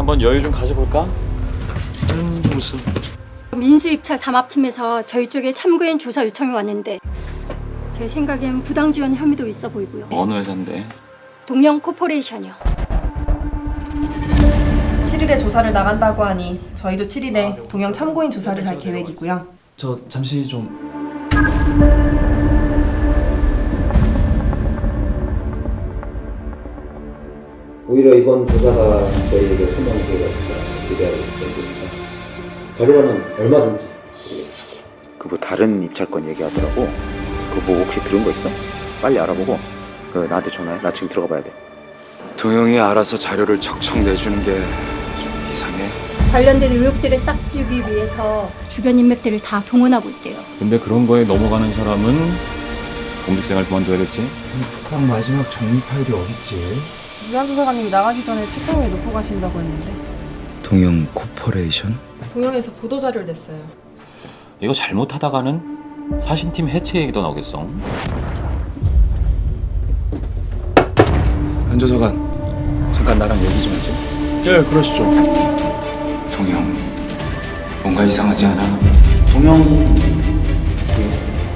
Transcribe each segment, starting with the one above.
한번 여유 좀 가져볼까? 음, 무슨 민수입찰 담합팀에서 저희 쪽에 참고인 조사 요청이 왔는데 제 생각엔 부당 지원 혐의도 있어 보이고요. 어느 회사인데? 동영 코퍼레이션이요. 7일에 조사를 나간다고 하니 저희도 7일에 동영 참고인 조사를 할 계획이고요. 저 잠시 좀 오히려 이번 조사가 저희에게 소명 기회가 되지 기대하고 있을 정도입니다. 자료로는 얼마든지 드리겠습니다. 그뭐 다른 입찰권 얘기하더라고. 그거 뭐 혹시 들은 거 있어? 빨리 알아보고 그 나한테 전화해. 나 지금 들어가 봐야 돼. 동영이 알아서 자료를 척척 내주는 게 좀 이상해. 관련된 의혹들을 싹 지우기 위해서 주변 인맥들을 다 동원하고 있대요. 근데 그런 거에 넘어가는 사람은 공직생활 그만둬야겠지? 북한 마지막 정리 파일이 어딨지? 유한 조사관님이 나가기 전에 책상 위에 놓고 가신다고 했는데 동영 코퍼레이션? 동영에서 보도 자료를 냈어요. 이거 잘못하다가는 사신팀 해체 얘기도 나오겠어. 한 조사관 잠깐 나랑 얘기 좀 하지. 네 그러시죠 동영 뭔가 이상하지 않아? 동영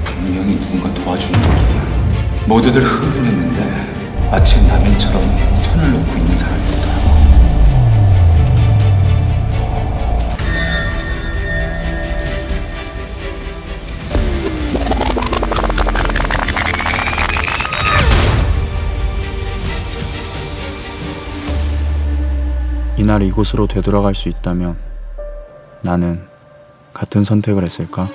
분명히 누군가 도와주는 느낌이야. 모두들 흥분했는데 마치 남인처럼 손을 놓고 있는 있더라고. 이날 이곳으로 되돌아갈 수 있다면 나는 같은 선택을 했을까?